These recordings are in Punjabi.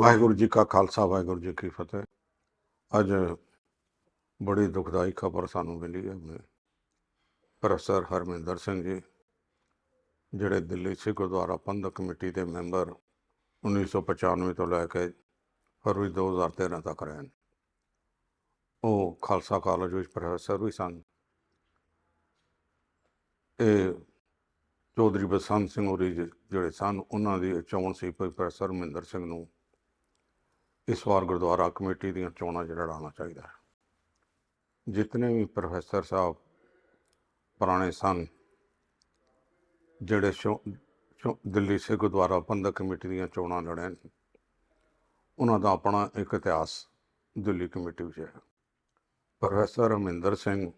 ਵਾਹਿਗੁਰੂ ਜੀ ਕਾ ਖਾਲਸਾ, ਵਾਹਿਗੁਰੂ ਜੀ ਕੀ ਫਤਿਹ। ਅੱਜ ਬੜੀ ਦੁਖਦਾਈ ਖਬਰ ਸਾਨੂੰ ਮਿਲੀ ਹੈ। ਪ੍ਰੋਫੈਸਰ ਹਰਮਿੰਦਰ ਸਿੰਘ ਜੀ, ਜਿਹੜੇ ਦਿੱਲੀ ਸਿੱਖ ਗੁਰਦੁਆਰਾ ਪ੍ਰਬੰਧਕ ਕਮੇਟੀ ਦੇ ਮੈਂਬਰ 1995 ਤੋਂ ਲੈ ਕੇ ਫਰਵਰੀ 2013 ਤੱਕ ਰਹੇ ਨੇ ਉਹ ਖਾਲਸਾ ਕਾਲਜ ਵਿੱਚ ਪ੍ਰੋਫੈਸਰ ਵੀ ਸਨ। ਇਹ ਚੌਧਰੀ ਬਸੰਤ ਸਿੰਘ ਹੋਰੀ ਜੀ, ਜਿਹੜੇ ਸਨ, ਉਹਨਾਂ ਦੀ ਚੋਣ ਸੀ, ਪ੍ਰੋਫੈਸਰ ਹਰਮਿੰਦਰ ਸਿੰਘ ਨੂੰ ਇਸ ਵਾਰ ਗੁਰਦੁਆਰਾ ਕਮੇਟੀ ਦੀਆਂ ਚੋਣਾਂ 'ਚ ਲੜਾਉਣਾ ਚਾਹੀਦਾ ਹੈ। ਜਿਤਨੇ ਵੀ ਪ੍ਰੋਫੈਸਰ ਸਾਹਿਬ, ਪੁਰਾਣੇ ਸਨ, ਜਿਹੜੇ ਸ਼ੋ- ਸ਼ੋ- ਦਿੱਲੀ ਸੇ ਗੁਰਦੁਆਰਾ ਪ੍ਰਬੰਧਕ ਕਮੇਟੀ ਦੀਆਂ ਚੋਣਾਂ ਲੜੇ ਉਹਨਾਂ ਦਾ ਆਪਣਾ ਇੱਕ ਇਤਿਹਾਸ ਦਿੱਲੀ ਕਮੇਟੀ ਵਿੱਚ ਹੈ। ਪ੍ਰੋਫੈਸਰ ਹਰਮਿੰਦਰ ਸਿੰਘ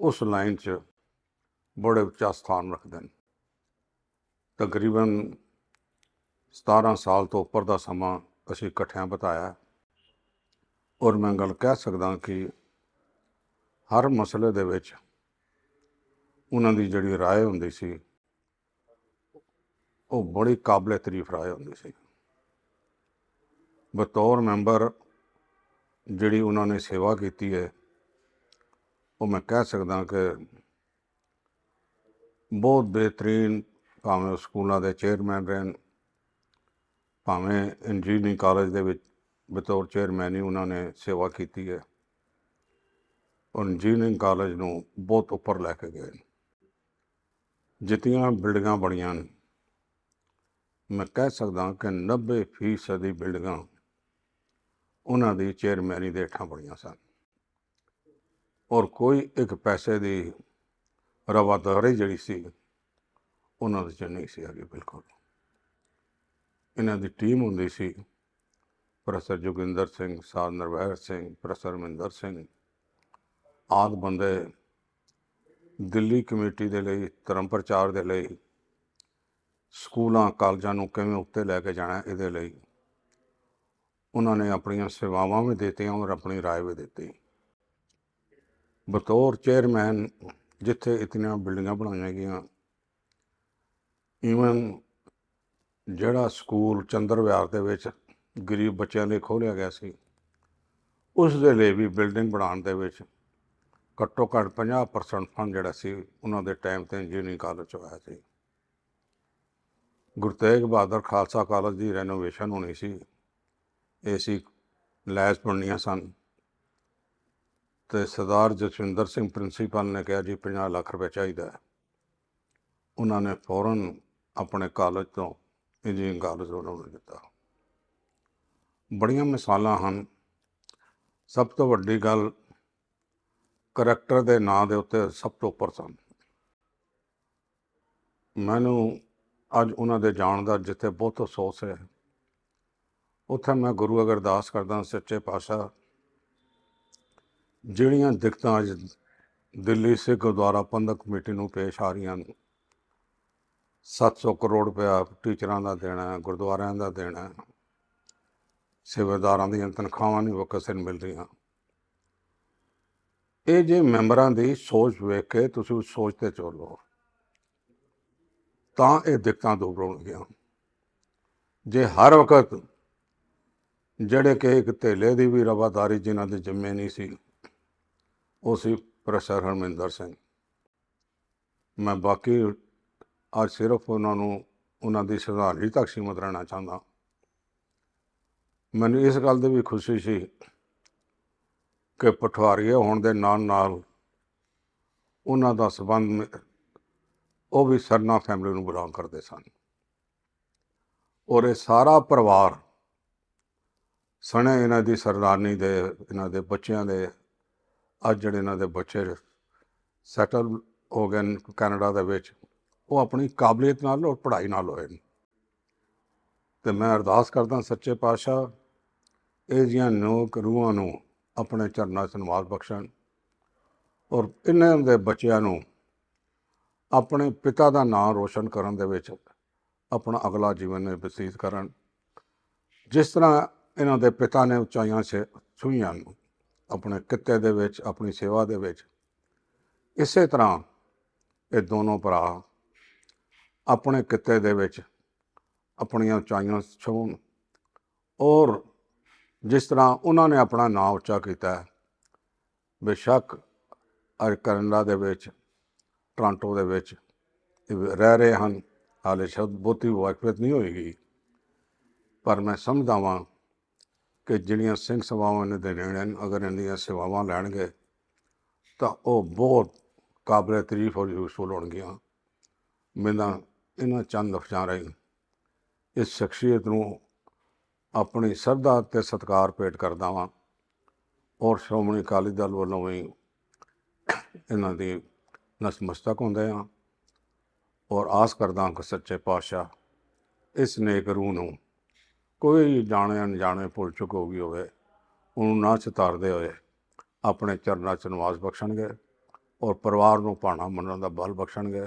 ਉਸ ਲਾਈਨ 'ਚ ਬੜੇ ਉੱਚਾ ਸਥਾਨ ਰੱਖਦੇ ਨੇ। ਤਕਰੀਬਨ 17 ਸਾਲ ਤੋਂ ਉੱਪਰ ਦਾ ਸਮਾਂ ਅਸੀਂ ਇਕੱਠਿਆਂ ਬਿਤਾਇਆ ਔਰ ਮੈਂ ਗੱਲ ਕਹਿ ਸਕਦਾ ਕਿ ਹਰ ਮਸਲੇ ਦੇ ਵਿੱਚ ਉਹਨਾਂ ਦੀ ਜਿਹੜੀ رائے ਹੁੰਦੀ ਸੀ ਉਹ ਬੜੀ ਕਾਬਲੇ ਤਾਰੀਫ رائے ਹੁੰਦੀ ਸੀ ਬਤੌਰ ਮੈਂਬਰ ਜਿਹੜੀ ਉਹਨਾਂ ਨੇ ਸੇਵਾ ਕੀਤੀ ਹੈ ਉਹ ਮੈਂ ਕਹਿ ਸਕਦਾ ਕਿ ਬਹੁਤ ਬਿਹਤਰੀਨ ਭਾਵੇਂ ਉਹ ਸਕੂਲਾਂ ਦੇ ਚੇਅਰਮੈਨ ਰਹਿਣ ਭਾਵੇਂ ਇੰਜੀਨੀਅਰਿੰਗ ਕਾਲਜ ਦੇ ਵਿੱਚ ਬਤੌਰ ਚੇਅਰਮੈਨ ਹੀ ਉਹਨਾਂ ਨੇ ਸੇਵਾ ਕੀਤੀ ਹੈ ਔਰ ਇੰਜੀਨੀਅਰਿੰਗ ਕਾਲਜ ਨੂੰ ਬਹੁਤ ਉੱਪਰ ਲੈ ਕੇ ਗਏ ਨੇ। ਜਿਤਨੀਆਂ ਬਿਲਡਿੰਗਾਂ ਬਣੀਆਂ ਨੇ। ਮੈਂ ਕਹਿ ਸਕਦਾ ਕਿ 90 ਫੀਸਦੀ ਦੀ ਬਿਲਡਿੰਗਾਂ ਉਹਨਾਂ ਦੀ ਚੇਅਰਮੈਨੀ ਦੇ ਹੇਠਾਂ ਬਣੀਆਂ ਸਨ। ਔਰ ਕੋਈ ਇੱਕ ਪੈਸੇ ਦੀ ਰਵਾਦਾਰੀ ਜਿਹੜੀ ਸੀ, ਉਹਨਾਂ ਦੇ ਚ ਨਹੀਂ ਸੀ ਹੈਗੀ ਬਿਲਕੁਲ। ਇਹਨਾਂ ਦੀ ਟੀਮ ਹੁੰਦੀ ਸੀ ਪ੍ਰੋਫੈਸਰ ਜੋਗਿੰਦਰ ਸਿੰਘ ਸਾਧ ਨਰਵੈਰ ਸਿੰਘ ਪ੍ਰੋਫੈਸਰ ਮਹਿੰਦਰ ਸਿੰਘ ਆਦਿ ਬੰਦੇ ਦਿੱਲੀ ਕਮੇਟੀ ਦੇ ਲਈ ਧਰਮ ਪ੍ਰਚਾਰ ਦੇ ਲਈ ਸਕੂਲਾਂ ਕਾਲਜਾਂ ਨੂੰ ਕਿਵੇਂ ਉੱਤੇ ਲੈ ਕੇ ਜਾਣਾ ਇਹਦੇ ਲਈ ਉਹਨਾਂ ਨੇ ਆਪਣੀਆਂ ਸੇਵਾਵਾਂ ਵੀ ਦਿੱਤੀਆਂ ਔਰ ਆਪਣੀ رائے ਵੀ ਦਿੱਤੀ ਬਤੌਰ ਚੇਅਰਮੈਨ ਜਿੱਥੇ ਇਤਨੀਆਂ ਬਿਲਡਿੰਗਾਂ ਬਣਾਈਆਂ ਗਈਆਂ ਈਵਨ ਜਿਹੜਾ ਸਕੂਲ ਚੰਦਰ ਵਿਹਾਰ ਦੇ ਵਿੱਚ ਗਰੀਬ ਬੱਚਿਆਂ ਲਈ ਖੋਲ੍ਹਿਆ ਗਿਆ ਸੀ, ਉਸ ਦੇ ਲਈ ਵੀ ਬਿਲਡਿੰਗ ਬਣਾਉਣ ਦੇ ਵਿੱਚ ਘੱਟੋ ਘੱਟ 50% ਫੰਡ ਜਿਹੜਾ ਸੀ, ਉਹਨਾਂ ਦੇ ਟਾਈਮ ਤੇ ਇੰਜੀਨੀਅਰਿੰਗ ਕਾਲਜ ਚ ਆਇਆ ਸੀ। ਗੁਰੂ ਤੇਗ ਬਹਾਦਰ ਖਾਲਸਾ ਕਾਲਜ ਦੀ ਰੈਨੋਵੇਸ਼ਨ ਹੋਣੀ ਸੀ ਏਸੀ ਲੈਸ ਬਣਨੀਆਂ ਸਨ। ਤੇ ਸਰਦਾਰ ਜਸਵਿੰਦਰ ਸਿੰਘ ਪ੍ਰਿੰਸੀਪਲ ਨੇ ਕਿਹਾ, ਜੀ 50 ਲੱਖ ਰੁਪਏ ਚਾਹੀਦਾ ਉਹਨਾਂ ਨੇ ਫੌਰਨ ਆਪਣੇ ਕਾਲਜ ਤੋਂ ਇੰਜੀਨੀਅਰਿੰਗ ਕਾਲਜ ਉਹਨਾਂ ਨੂੰ ਦਿੱਤਾ ਬੜੀਆਂ ਮਿਸਾਲਾਂ ਹਨ। ਸਭ ਤੋਂ ਵੱਡੀ ਗੱਲ ਕਰੈਕਟਰ ਦੇ ਨਾਂ ਦੇ ਉੱਤੇ ਸਭ ਤੋਂ ਉੱਪਰ ਸਨ। ਮੈਨੂੰ ਅੱਜ ਉਹਨਾਂ ਦੇ ਜਾਣ ਦਾ ਜਿੱਥੇ ਬਹੁਤ ਅਫਸੋਸ ਹੈ। ਉੱਥੇ ਮੈਂ ਗੁਰੂ ਅਗਰ ਅਰਦਾਸ ਕਰਦਾ ਸੱਚੇ ਪਾਤਸ਼ਾਹ। ਜਿਹੜੀਆਂ ਦਿੱਕਤਾਂ ਅੱਜ ਦਿੱਲੀ ਸਿੱਖ ਗੁਰਦੁਆਰਾ ਪ੍ਰਬੰਧਕ ਕਮੇਟੀ ਨੂੰ ਪੇਸ਼ ਆ ਰਹੀਆਂ ਨੇ 700 ਕਰੋੜ ਰੁਪਇਆ ਟੀਚਰਾਂ ਦਾ ਦੇਣਾ ਹੈ, ਗੁਰਦੁਆਰਿਆਂ ਦਾ ਦੇਣਾ। ਹੈ, ਸੇਵਾਦਾਰਾਂ ਦੀਆਂ ਤਨਖਾਹਾਂ ਨਹੀਂ ਵਕਤ ਮਿਲ ਰਹੀਆਂ ਇਹ ਜੇ ਮੈਂਬਰਾਂ ਦੀ ਸੋਚ ਵੇਖ ਕੇ ਤੁਸੀਂ ਉਸ ਸੋਚ ਤੇ ਚੱਲੋ ਤਾਂ ਇਹ ਦਿੱਕਤਾਂ ਦੂਰ ਹੋਣਗੀਆਂ। ਜੇ ਹਰ ਵਕਤ ਜਿਹੜੇ ਕਿ ਇੱਕ ਧੇਲੇ ਦੀ ਵੀ ਰਵਾਦਾਰੀ ਜਿਨ੍ਹਾਂ ਦੇ ਜਿੰਮੇ ਨਹੀਂ ਸੀ ਉਹ ਸੀ ਪ੍ਰੋਫੈਸਰ ਹਰਮਿੰਦਰ ਸਿੰਘ। ਮੈਂ ਬਾਕੀ ਅੱਜ ਸਿਰਫ ਉਹਨਾਂ ਨੂੰ, ਉਹਨਾਂ ਦੀ ਸ਼ਰਧਾਂਜਲੀ ਤੱਕ ਸੀਮਤ ਰਹਿਣਾ ਚਾਹੁੰਦਾ। ਮੈਨੂੰ ਇਸ ਗੱਲ ਦੀ ਵੀ ਖੁਸ਼ੀ ਸੀ ਕਿ ਪਠਵਾਰੀਏ ਹੋਣ ਦੇ ਨਾਲ ਨਾਲ ਉਹਨਾਂ ਦਾ ਸਬੰਧ ਉਹ ਵੀ ਸਰਨਾ ਫੈਮਿਲੀ ਨੂੰ ਬਿਲੋਂਗ ਕਰਦੇ ਸਨ। ਔਰ ਇਹ ਸਾਰਾ ਪਰਿਵਾਰ ਸਣੇ ਇਹਨਾਂ ਦੀ ਸਰਦਾਰਨੀ ਦੇ, ਇਹਨਾਂ ਦੇ ਬੱਚਿਆਂ ਦੇ, ਅੱਜ ਜਿਹੜੇ ਇਹਨਾਂ ਦੇ ਬੱਚੇ ਸੈਟਲ ਹੋ ਗਏ ਕੈਨੇਡਾ ਦੇ ਵਿੱਚ ਉਹ ਆਪਣੀ ਕਾਬਲੀਅਤ ਨਾਲ ਔਰ ਪੜ੍ਹਾਈ ਨਾਲ ਹੋਏ ਨੇ। ਤੇ ਮੈਂ ਅਰਦਾਸ ਕਰਦਾ ਸੱਚੇ ਪਾਤਸ਼ਾਹ, ਇਹ ਜੀਆਂ ਨੋਕ ਰੂਹਾਂ ਨੂੰ ਆਪਣੇ ਚਰਨਾਂ 'ਚ ਬਖਸ਼ਣ ਔਰ ਇਹਨਾਂ ਦੇ ਬੱਚਿਆਂ ਨੂੰ ਆਪਣੇ ਪਿਤਾ ਦਾ ਨਾਮ ਰੋਸ਼ਨ ਕਰਨ ਦੇ ਵਿੱਚ ਆਪਣਾ ਅਗਲਾ ਜੀਵਨ ਬਤੀਤ ਕਰਨ। ਜਿਸ ਤਰ੍ਹਾਂ ਇਹਨਾਂ ਦੇ ਪਿਤਾ ਨੇ ਉਚਾਈਆਂ ਸੇ ਛੂਈਆਂ ਨੂੰ ਆਪਣੇ ਕਿੱਤੇ ਦੇ ਵਿੱਚ, ਆਪਣੀ ਸੇਵਾ ਦੇ ਵਿੱਚ, ਇਸੇ ਤਰ੍ਹਾਂ ਇਹ ਦੋਨੋਂ ਭਰਾ ਆਪਣੇ ਕਿੱਤੇ ਦੇ ਵਿੱਚ ਆਪਣੀਆਂ ਉਚਾਈਆਂ ਛੂਣ ਔਰ ਜਿਸ ਤਰ੍ਹਾਂ ਉਹਨਾਂ ਨੇ ਆਪਣਾ ਨਾਮ ਉੱਚਾ ਕੀਤਾ ਹੈ, ਬੇਸ਼ੱਕ ਅੱਜ ਕੈਨੇਡਾ ਦੇ ਵਿੱਚ ਟੋਰਾਂਟੋ ਦੇ ਵਿੱਚ ਰਹਿ ਰਹੇ ਹਨ। ਹਾਲੇ ਸ਼ਬਦ ਬਹੁਤੀ ਵਾਕਫੀਅਤ ਨਹੀਂ ਹੋਏਗੀ। ਪਰ ਮੈਂ ਸਮਝਦਾ ਵਾਂ ਕਿ ਜਿਹੜੀਆਂ ਸਿੰਘ ਸਭਾਵਾਂ ਨੇ ਦੇਣੇ ਨੇ ਅਗਰ ਇਹਨਾਂ ਦੀਆਂ ਸੇਵਾਵਾਂ ਲੈਣਗੇ ਤਾਂ ਉਹ ਬਹੁਤ ਕਾਬਲੇ ਤਾਰੀਫ ਔਰ ਯੂਸਫੁਲ ਹੋਣਗੀਆਂ। ਮੈਂ ਇਹਨਾਂ ਚੰਦ ਲਫ਼ਜ਼ਾਂ ਰਾਹੀਂ ਇਸ ਸ਼ਖਸੀਅਤ ਨੂੰ ਆਪਣੀ ਸਰਦਾ ਤੇ ਸਤਿਕਾਰ ਭੇਟ ਕਰਦਾ ਵਾਂ ਔਰ ਸ਼੍ਰੋਮਣੀ ਅਕਾਲੀ ਦਲ ਵੱਲੋਂ ਵੀ ਇਹਨਾਂ ਦੀ ਨਸਮਸਤਕ ਹੁੰਦੇ ਹਾਂ ਔਰ ਆਸ ਕਰਦਾ ਹਾਂ ਕਿ ਸੱਚੇ ਪਾਤਸ਼ਾਹ ਇਸ ਨੇਕ ਰੂਹ ਨੂੰ ਕੋਈ ਜਾਣੇ ਅਣਜਾਣੇ ਭੁੱਲ ਚੁੱਕ ਹੋ ਗਈ ਹੋਵੇ, ਉਹਨੂੰ ਨਾ ਚਿਤਾਰਦੇ ਹੋਏ ਆਪਣੇ ਚਰਨਾਂ 'ਚ ਨਿਵਾਸ ਬਖਸ਼ਣਗੇ ਔਰ ਪਰਿਵਾਰ ਨੂੰ ਭਾਣਾ ਮੰਨਣ ਦਾ ਬਲ ਬਖਸ਼ਣਗੇ